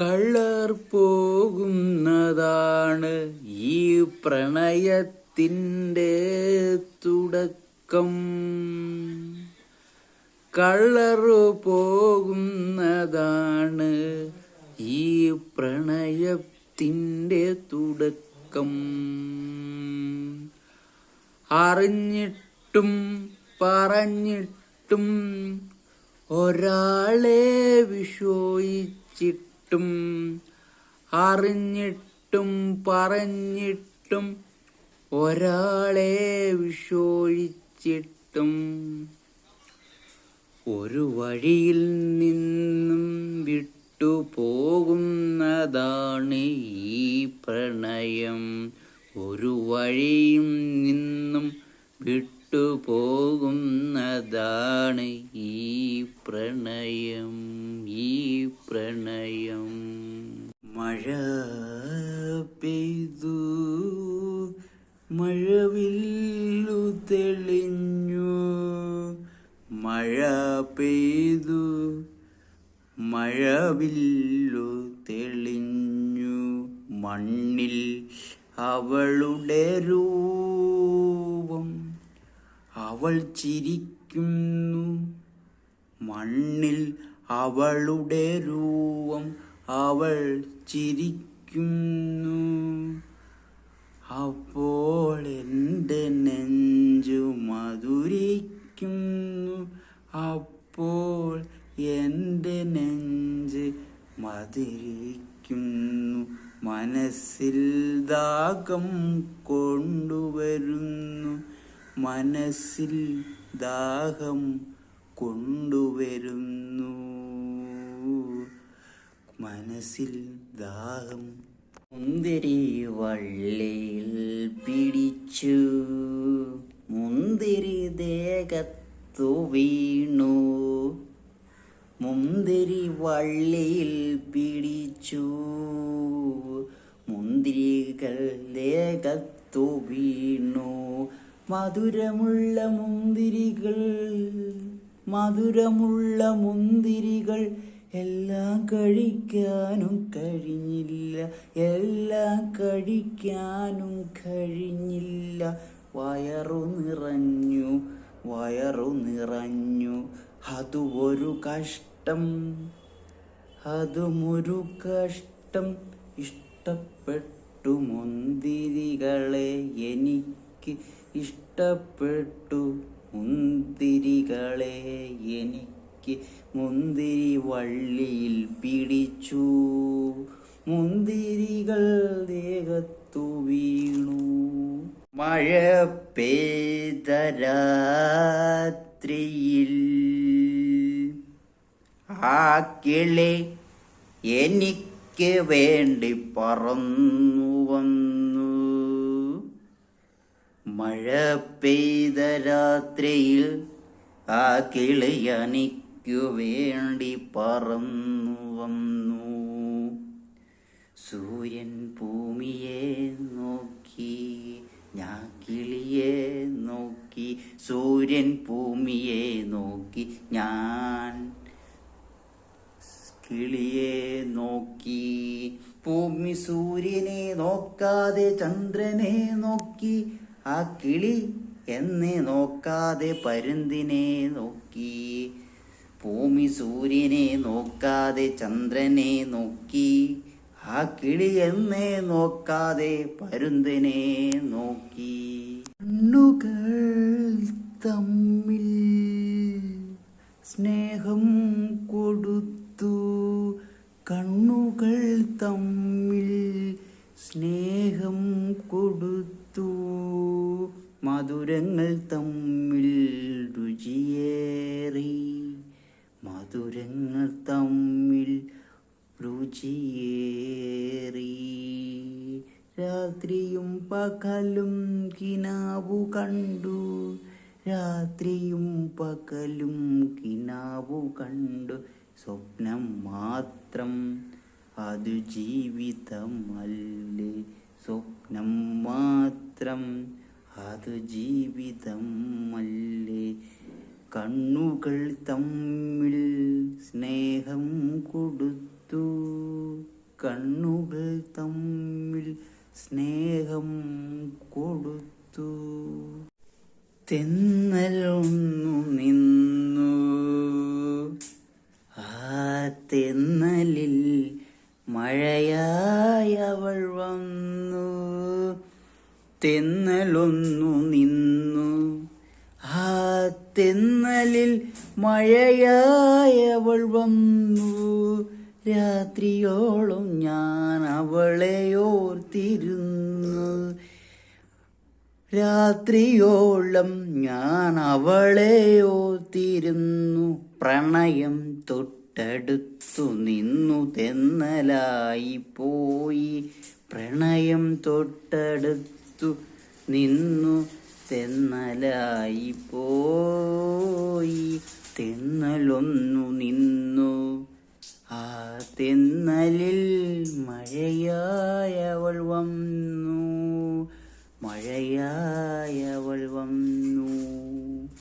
കള്ളർ പോകുന്നതാണ് ഈ പ്രണയത്തിന്റെ തുടക്കം. കള്ളറു പോകുന്നതാണ് ഈ പ്രണയത്തിന്റെ തുടക്കം. അറിഞ്ഞിട്ടും പറഞ്ഞിട്ടും ഒരാളെ വിഷോയിച്ചിട്ടും അറിഞ്ഞിട്ടും പറഞ്ഞിട്ടും ഒരാളെ വിഷോഴിച്ചിട്ടും ഒരു വഴിയിൽ നിന്നും വിട്ടുപോകുന്നതാണ് ഈ പ്രണയം. ഒരു വഴിയും നിന്നും വിട്ടു പോകുന്നതാണ് ഈ പ്രണയം ഈ പ്രണയം. മഴ പെയ്തു മഴവില്ലു തെളിഞ്ഞു. മഴ പെയ്തു മഴവില്ലു തെളിഞ്ഞു. മണ്ണിൽ അവളുടെ രൂപം അവൾ ചിരിക്കുന്നു. മണ്ണിൽ അവളുടെ രൂപം അവൾ ചിരിക്കുന്നു. അപ്പോൾ എന്റെ നെഞ്ചു മധുരിക്കുന്നു. അപ്പോൾ എന്റെ നെഞ്ച് മധുരിക്കുന്നു. മനസ്സിൽ ദാഹം കൊണ്ടുവരുന്നു. മനസ്സിൽ ദാഹം കൊണ്ടുവരുന്നു. മനസ്സിൽ ദാഹം മുന്തിരി വള്ളിയിൽ പിടിച്ചു. മുന്തിരി ദേഹത്തു വീണു. മുന്തിരി വള്ളിയിൽ പിടിച്ചു. മുന്തിരികൾ ദേഹത്തു വീണു. മധുരമുള്ള മുന്തിരികൾ മധുരമുള്ള മുന്തിരികൾ എല്ലാം കഴിക്കാനും കഴിഞ്ഞില്ല എല്ലാം കഴിക്കാനും കഴിഞ്ഞില്ല. വയറു നിറഞ്ഞു വയറു നിറഞ്ഞു. അതു ഒരു കഷ്ടം അതും ഒരു കഷ്ടം. ഇഷ്ടപ്പെട്ടു മുന്തിരികളെ എനിക്ക് ഇഷ്ടപ്പെട്ടു മുന്തിരികളെ എനിക്ക് മുന്തിരി വള്ളിയിൽ പിടിച്ചു. മുന്തിരികൾ ദേഹത്തു വീണു. മഴ പെയ്തരാത്രിയിൽ ആ കിളി എനിക്ക് വേണ്ടി പറന്നു വന്നു. മഴ പെയ്ത രാത്രിയിൽ ആ കിളിയണിക്കു വേണ്ടി പറന്നു വന്നു. സൂര്യൻ ഭൂമിയെ നോക്കി ഞാൻ കിളിയെ നോക്കി സൂര്യൻ ഭൂമിയെ നോക്കി ഞാൻ കിളിയെ നോക്കി. ഭൂമി സൂര്യനെ നോക്കാതെ ചന്ദ്രനെ നോക്കി ആ കിളി എന്നെ നോക്കാതെ പരുന്തിനെ നോക്കി ഭൂമി സൂര്യനെ നോക്കാതെ ചന്ദ്രനെ നോക്കി ആ കിളി എന്നെ നോക്കാതെ പരുന്തിനെ നോക്കി. കണ്ണുകൾ തമ്മിൽ സ്നേഹം കൊടുത്തു കണ്ണുകൾ തമ്മിൽ സ്നേഹം കൊടുത്തു. മധുരങ്ങൾ തമ്മിൽ രുചിയേറി. മധുരങ്ങൾ തമ്മിൽ രുചിയേറി. രാത്രിയും പകലും കിനാവു കണ്ടു. രാത്രിയും പകലും കിനാവു കണ്ടു. സ്വപ്നം മാത്രം അത് ജീവിതമല്ലേ? സ്വപ്നം മാത്രം അത് ജീവിതമല്ലേ കണ്ണുകൾ തമ്മിൽ സ്നേഹം കൊടുത്തു. കണ്ണുകൾ തമ്മിൽ സ്നേഹം കൊടുത്തു. തെന്നലൊന്നു നിന്നു. ആ തെന്നലിൽ തെന്നലിൽ മഴയായവൾ വന്നു. രാത്രിയോളം ഞാൻ അവളെ ഓർത്തിരുന്നു. രാത്രിയോളം ഞാൻ അവളെ ഓർത്തിരുന്നു. പ്രണയം തൊട്ടടുത്തു നിന്നു തെന്നലായി പോയി. പ്രണയം തൊട്ടടുത്തു നിന്നു തെന്നലായി പോയി. തെന്നലൊന്നു നിന്നു. ആ തെന്നലിൽ